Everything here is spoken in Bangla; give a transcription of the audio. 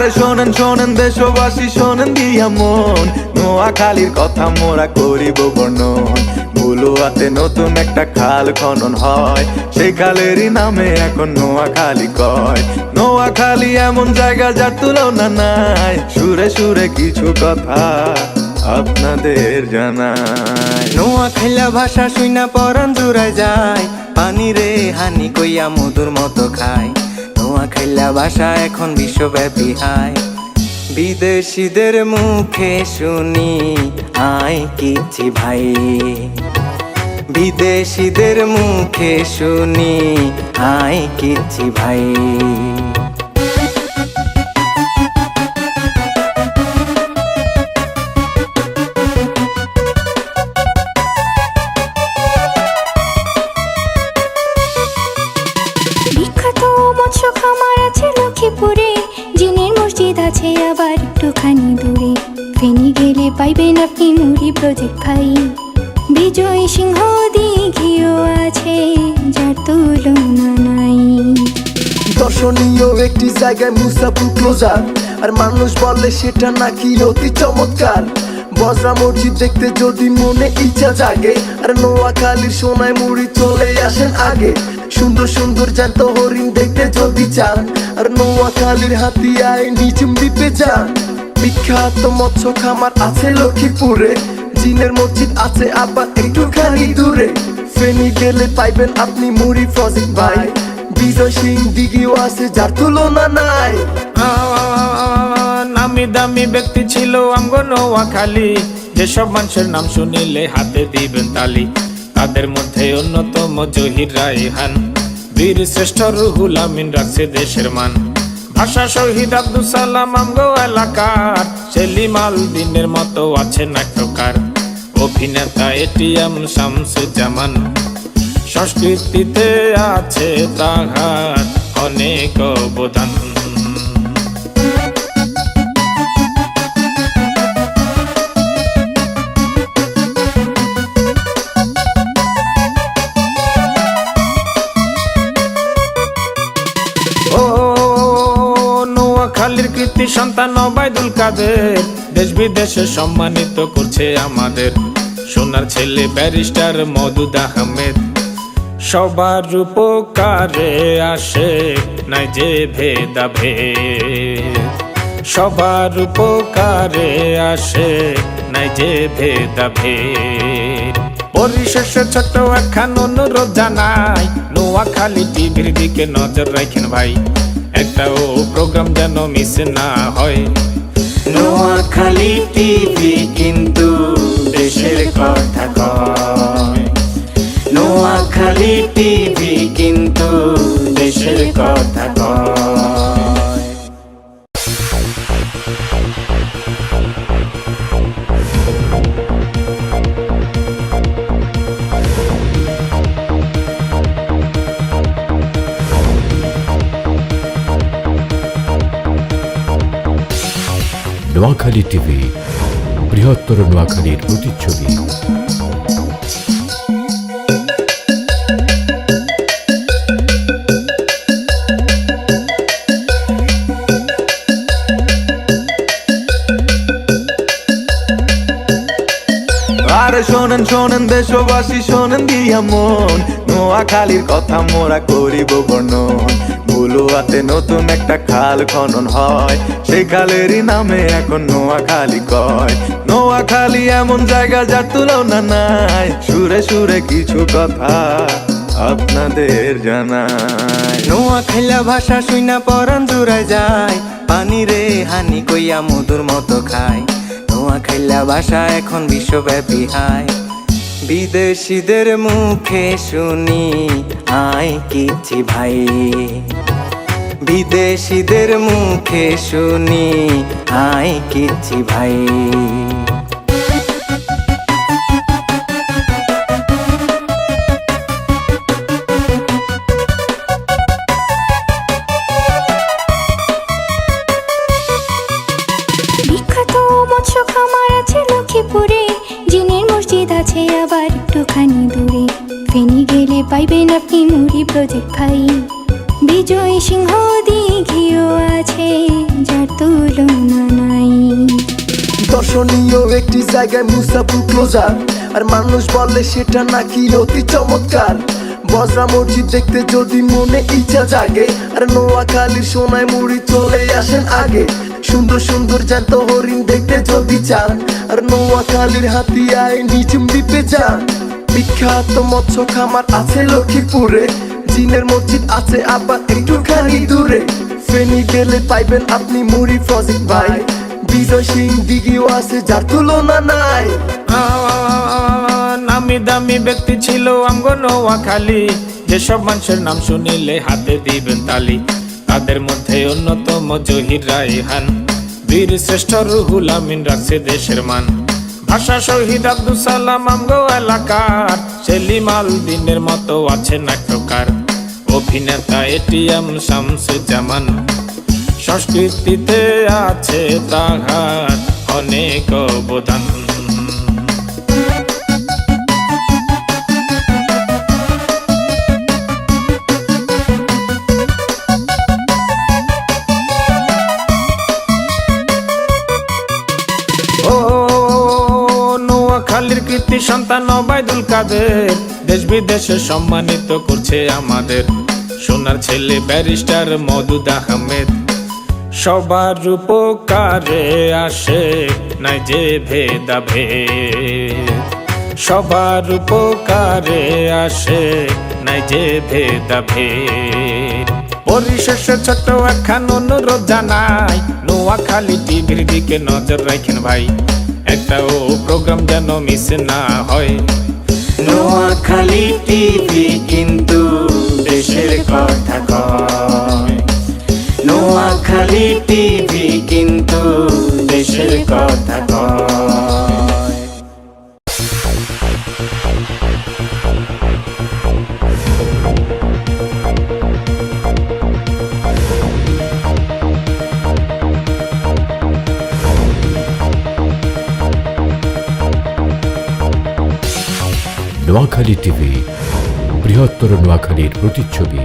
আরে শোনেন শোনেন, দেশবাসী, শোনেন দিয়া মন নোয়াখালীর কথা মোরা করিব বর্ণন। বুলুয়াতে নতুন একটা খাল খনন হয়। সেই খালেরই নামে এখন নোয়াখালী কয়। নোয়াখালী এমন জায়গা যার তুলনা নাই। সুরে সুরে কিছু কথা আপনাদের জানাই। নোয়া খেলা ভাষা শুইনা পরান জুড়ায় যায়। পানি রে হানি কইয়া মধুর মতো খায়। খেলা ভাষা এখন বিশ্বব্যাপী হায় বিদেশিদের মুখে শুনি, আয় কিছি ভাই। বিদেশিদের মুখে শুনি, আয় কিছি ভাই। একটুখানি দূরে? ফেনি গেলে পাইবেন আপনি মুড়ি প্রজেক্ট ভাই বিজয় সিংহ দিঘিও আছে, যার তুলনা নাই। দর্শনীয় একটি জায়গায় মুসাফু ক্লোজার আর মানুষ বলে সেটা নাকি অতি চমৎকার। বজরা মসজিদ দেখতে যদি মনে ইচ্ছা জাগে, আর নোয়াখালীর সোনায় মুড়ি চলে আসেন আগে। সুন্দর সুন্দর জ্যান্ত হরিণ দেখতে যদি চান, আর নোয়াখালীর হাতিয়ায় নিচুম দ্বীপে যান। বিখ্যাত মৎস্য খামার আছে লক্ষ্মীপুরে, জিনের মসজিদ আছে আবার একটুখানি দূরে। ফেনি গেলে পাইবেন আপনি মুড়ি প্রজেক্ট ভাই। বিজয় সিং দিঘিও আছে, যার তুলনা নাই। নামি দামি ব্যক্তি ছিল আমগো যেসব মানুষের নাম শুনিলে হাতে দিবেন তালি। তাদের মধ্যে অন্যতম জহির রায়হান। বীর শ্রেষ্ঠ রুহুল আমিন রাখছে দেশের মান। ভাষা শহীদ আব্দুল সালাম আমগো এলাকার। সেলিম আল দিনের মতো আছে নাট্যকার। অভিনেতা এটিএম শামসুজ্জামান। সংস্কৃতিতে আছে তাহার অনেক অবদান। কৃতি সন্তান ওবায়দুল কাদের। দেশ বিদেশে সম্মানিত করছে আমাদের। সোনার ছেলে ব্যারিস্টার মদুদ আহমেদ। সবার উপকারে আসে নাই যে ভেদা ভেদ সবার উপকারে আসে নাই যে ভেদা ভেদ পরিশেষে ছোট্ট একখান অনুরোধ জানাই, নোয়াখালী টিভির দিকে নজর রাখেন ভাই। একটাও প্রোগ্রাম যেন মিস না হয়। নোয়াখালী টিভি কিন্তু দেশের কথা কয়। নোয়াখালী টিভি কিন্তু দেশের কথা কয়। নোয়াখালী টিভি, বৃহত্তর নোয়াখালীর প্রতিচ্ছবি। শোনেন শোনেন দেশবাসী, শোনেন দিয়া মন। নোয়াখালীর কথা মোরা করিব বর্ণন। বুলুয়াতে নতুন একটা খাল খনন হয়। সেই খালেরই নামে এখন নোয়াখালী কয়। নোয়াখালী এমন জায়গা যার তুলনা নাই। সুরে সুরে কিছু কথা আপনাদের জানাই। নোয়া খেলা ভাষা শুইনা পরান জুড়ায় যায়। পানি রে হানি কইয়া মধুর মতো খায়। নোয়া খেলা ভাষা এখন বিশ্বব্যাপী হায়। বিদেশিদের মুখে শুনি, আয় কিছি ভাই। বিদেশিদের মুখে শুনি। আয় কিছি ভাই। আছে আবার একটুখানি দূরে। ফেনি গেলে পাইবেন আপনি মুড়ি, প্রজেক্ট ভাই বিজয় সিংহ দিঘি দিঘিও আছে, যার তুলনা নাই। দর্শনীয় একটি জায়গায় মুসাফু ক্লোজার আর মানুষ বলে সেটা নাকি অতি চমৎকার। বজরা মসজিদ দেখতে যদি মনে ইচ্ছা জাগে, আর নোয়াখালীর সোনায় মুড়ি চলে আসেন আগে। সুন্দর সুন্দর জ্যান্ত হরিণ দেখতে যদি চান, আর নোয়াখালীর হাতিয়ায় নিচুম দ্বীপে যান। বিখ্যাত মৎস্য খামার আছে লক্ষ্মীপুরে জিনের মসজিদ আছে, আবার একটুখানি দূরে। ফেনি গেলে পাইবেন আপনি মুড়ি প্রজেক্ট ভাই। বিজয় সিং দিঘিও আছে, যার তুলনা নাই। নামি দামি ব্যক্তি ছিল যেসব মানুষের নাম শুনিলে হাতে দিবেন তালি। তাদের মধ্যে অন্যতম জহির রায়হান। বীর শ্রেষ্ঠ রুহুল আমিন রাখছে দেশের মান। ভাষা শহীদ আব্দুল সালাম আমগো এলাকার। সেলিম আল দিনের মতো আছে নাট্যকার অভিনেতা এটিএম শামসুজ্জামান। সংস্কৃতিতে আছে তাহার অনেক অবদান। নোয়াখালীর সন্তান ওবায়দুল কাদের। দেশ বিদেশে সম্মানিত করছে আমাদের সোনার ছেলে ব্যারিস্টার মদুদ আহমেদ। সবার উপকারে আসে নাই যে ভেদা ভেদ সবার উপকারে আসে নাই যে ভেদা ভেদ পরিশেষে ছোট্ট একখান অনুরোধ জানাই, নোয়াখালী টিভির দিকে নজর রাখেন ভাই। একটাও প্রোগ্রাম যেন মিস না হয়। নোয়াখালী টিভি কিন্তু কথা কয় নোয়াখালী টিভি কিন্তু দেশের কথা কয় নোয়াখালী টিভি বৃহত্তর নোয়াখালীর প্রতিচ্ছবি।